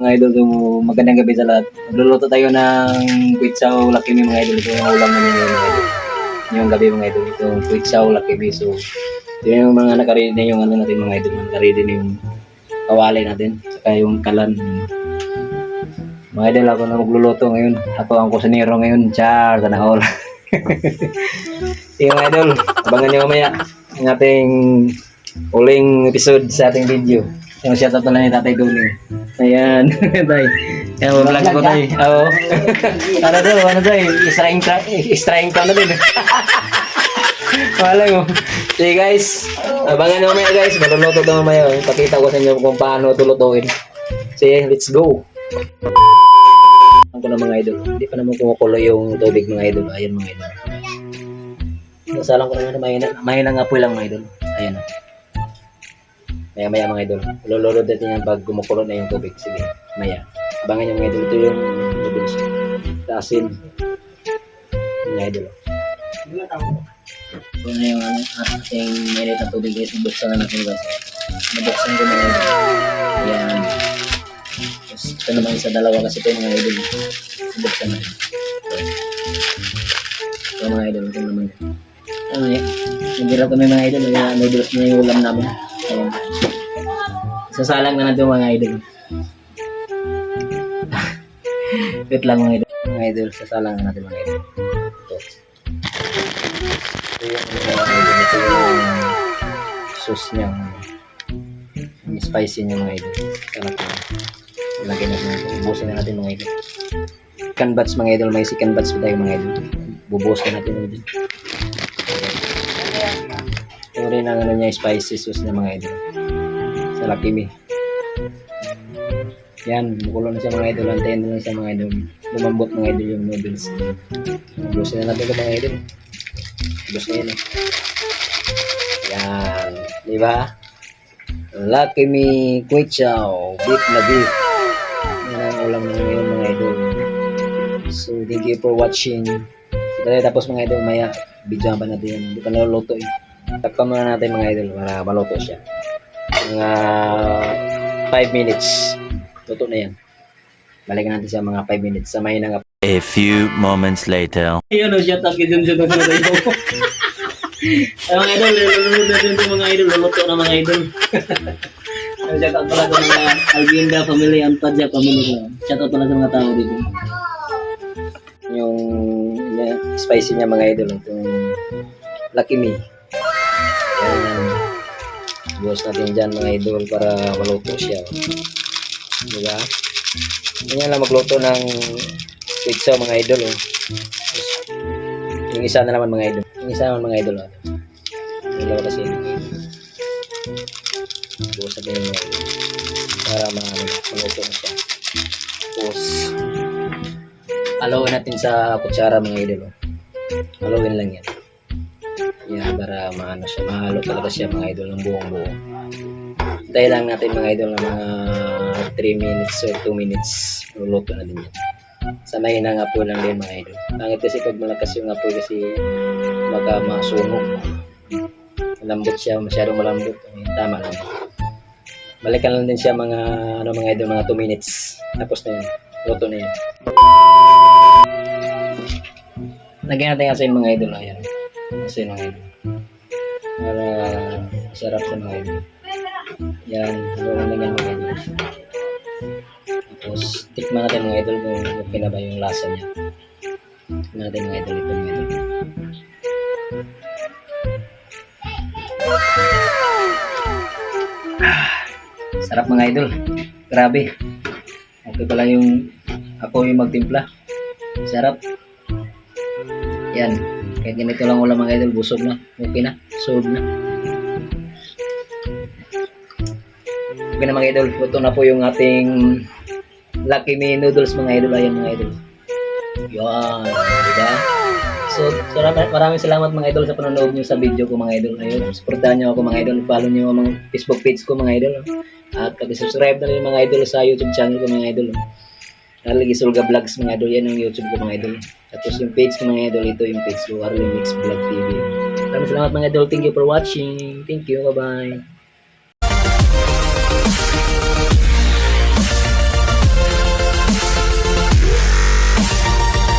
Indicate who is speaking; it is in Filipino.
Speaker 1: Mga idol, so, magandang gabi sa lahat. Magluluto tayo ng kwitsaw lakimi mga idol. Ito yung ulam namin ngayon mga gabi mga idol. Ito yung kwitsaw lakimi. So, ito yung mga nakaready na yung ano natin mga idol. Nakaready na yung kawali natin. Saka yung kalan. Mga idol, ako na magluluto ngayon. Ako ang kusinero ngayon. Char, sana all. yung mga idol, abangan nyo mamaya ang ating uling episode sa ating video. Yung shoutout na lang ni Tatay Duling. Ayan, tay. Yan, vlog ko tay. Oo. ano to, ano to, israing ka, israing ka na din. Wala mo. Sige guys, abangan nyo mamaya guys. Maluluto ito mamaya. Pakita ko sa inyo kung paano ito lutuin. Sige, let's go. Ako na mga idol. Hindi pa naman kumukulo yung tubig mga idol. Ayan mga idol. Nasalang ko naman na mahina. Mahina nga po lang mga idol. Ayan. Maya maya mga idol. Lululod natin yan pag gumukulo na yung tubig. Sige, maya. Abangan yung mga idol. Ito yung noodles. Taasin. Mga idol. Ito na yung ano, ating mainit na tubig guys. Buksan na natin guys. Nabuksan ko na yun. Ayan. Tapos ito naman isa dalawa kasi ito yung mga idol. Buksan na. Ito mga idol. Ito naman. Ano yan? Nagdira kami mga idol. Noodles na yung ulam namin. Ayan. Sasalang na natin mga idol. Wait lang mga idol. Mga idol, sasalang na natin mga idol. Ito. Ito yung mga idol. Ito yung sauce niya. Yung spicy niya mga idol. Sarap na. Ilagay natin. Ubusin na natin mga idol. Chicken bats mga idol. May chicken bats pa tayo mga idol. Bubusin natin mga idol. Ito rin ang ano niya, spicy sauce niya mga idol. Sa Lakimi. Yan, mukulo na siya mga idol. Antayin na siya mga idol. Lumambot mga idol yung noodles. Busin na natin ito mga idol. Bus na. Yan. Di ba? Lucky Me Kway Chow. Beef na beef. Yan ang ulam na ngayon mga idol. So, thank you for watching. Tayo tapos mga idol, maya, video ba natin yan. Hindi pa naluluto eh. Takpan muna natin mga idol para maluto siya. Mga 5 minutes. Luto na yan. Balikan natin siya mga 5 minutes. Samahin na nga.
Speaker 2: A few moments later.
Speaker 1: Ayun o, shut up. Yun, yun, yun, yun, yun. Ay, mga idol, lulunod natin ito mga idol. Luluto na mga idol. Shout out pala sa mga Alginda family, Anpadja family. Shout out pala sa mga tao dito. Yung spicy niya mga idol. Itong Lucky Me. Ayan. Buhos natin dyan mga idol para maluto siya. Diba? Ganyan lang magluto ng pizza mga idol. Oh. Yung isa na naman mga idol. Yung isa naman mga idol. Oh. Dalawa kasi. Buhos natin yung. Para maluto na siya. Tapos, alawin natin sa kutsara mga idol. Oh. Alawin lang yan. Yan, para maano siya. Mahalo talaga siya mga idol ng buong buo. Hintay lang natin mga idol ng mga 3 minutes or 2 minutes. Luluto na din yan. Sa mahina nga po lang din mga idol. Pangit kasi pag malakas yung apoy kasi baka masunog. Malambot siya, masyadong malambot. Tama lang. Balikan lang din siya mga ano mga idol, mga 2 minutes. Tapos na yun. Luto na yun. Lagyan natin kasi yung mga idol. Ayan. Idol. Para masarap sa mga idol. Yan. Haluan lang yan mga idol. Tapos, tikman natin mga idol kung okay na ba yung lasa niya. Tikman natin mga idol ito mga idol. Ah, sarap mga idol. Grabe. Okay pala yung ako yung magtimpla. Sarap. Yan. Kahit ganito lang ulam mga idol, busog na. Okay na. Solve na. Okay na mga idol. Ito na po yung ating Lucky Me Noodles mga idol. Ayan mga idol. Yan. Diba? So, so maraming, salamat mga idol sa panonood nyo sa video ko mga idol. Ayun, supportahan nyo ako mga idol. Follow nyo mga Facebook page ko mga idol. At pag-subscribe na rin mga idol sa YouTube channel ko mga idol. Arlin Gisulga Vlogs mga idol. Yan ang YouTube ko mga idol. Tapos yung page ko mga idol. Ito yung page ko. Arlin Mix Vlog TV. Maraming salamat mga idol. Thank you for watching. Thank you. Bye-bye.